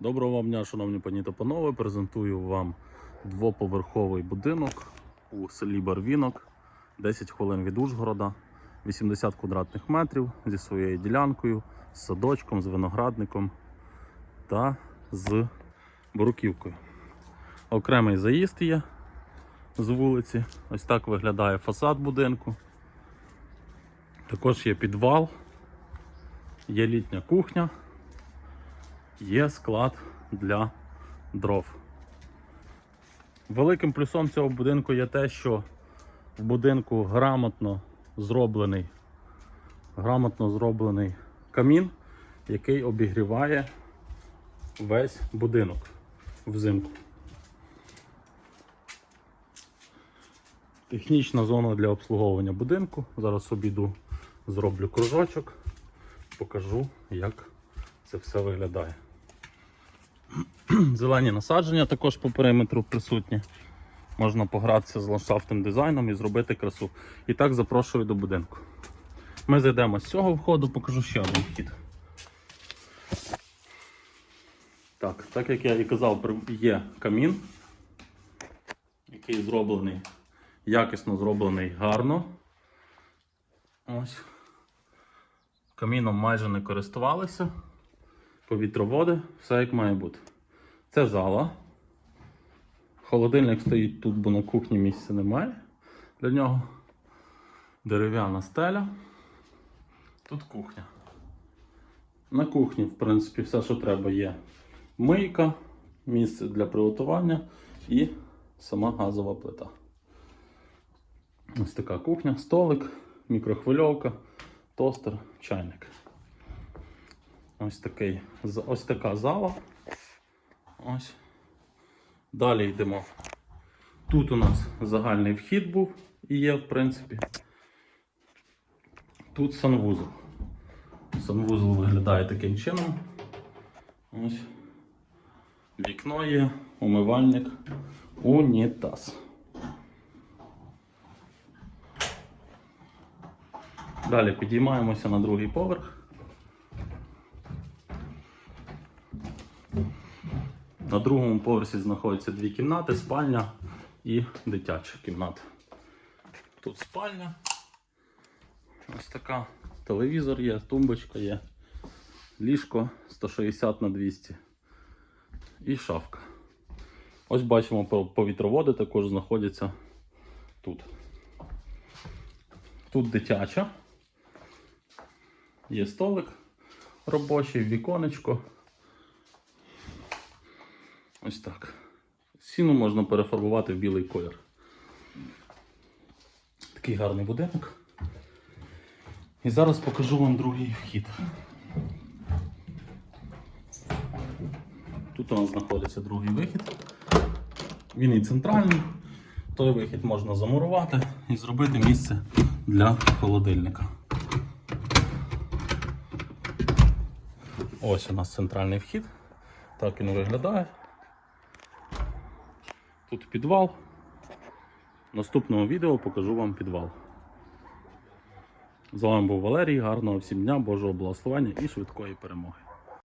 Доброго вам дня, шановні пані та панове. Презентую вам двоповерховий будинок у селі Барвінок, 10 хвилин від Ужгорода, 80 квадратних метрів зі своєю ділянкою, з садочком, з виноградником та з бруківкою. Окремий заїзд є з вулиці. Ось так виглядає фасад будинку. Також є підвал, є літня кухня є склад для дров. Великим плюсом цього будинку є те, що в будинку грамотно зроблений, грамотно зроблений камін, який обігріває весь будинок взимку. Технічна зона для обслуговування будинку. Зараз обіду зроблю кружочок, покажу, як це все виглядає. Зелені насадження також по периметру присутні. Можна погратися з ландшафтним дизайном і зробити красу. І так запрошую до будинку. Ми зайдемо з цього входу, покажу ще один вхід. Так, так як я і казав, є камін, який зроблений, якісно зроблений гарно. Ось. Каміном майже не користувалися. Повітроводи, все як має бути. Це зала. Холодильник стоїть тут, бо на кухні місця немає для нього. Дерев'яна стеля. Тут кухня. На кухні, в принципі, все, що треба, є мийка, місце для приготування і сама газова плита. Ось така кухня, столик, мікрохвильовка, тостер, чайник. Ось, такий, ось така зала. Ось. Далі йдемо. Тут у нас загальний вхід був і є, в принципі. Тут санвузол. Санвузол виглядає таким чином. Ось. Вікно є, умивальник, унітаз. Далі підіймаємося на другий поверх. На другому поверсі знаходяться дві кімнати, спальня і дитяча кімната. Тут спальня. Ось така. Телевізор є, тумбочка є, ліжко 160 на 200 і шафка. Ось бачимо повітроводи також знаходяться тут. Тут дитяча. Є столик робочий, віконечко. Ось так. Сіну можна перефарбувати в білий колір. Такий гарний будинок. І зараз покажу вам другий вхід. Тут у нас знаходиться другий вихід. Він і центральний. Той вихід можна замурувати і зробити місце для холодильника. Ось у нас центральний вхід. Так він виглядає. Тут підвал. В наступному відео покажу вам підвал. З вами був Валерій. Гарного всім дня, Божого благословення і швидкої перемоги.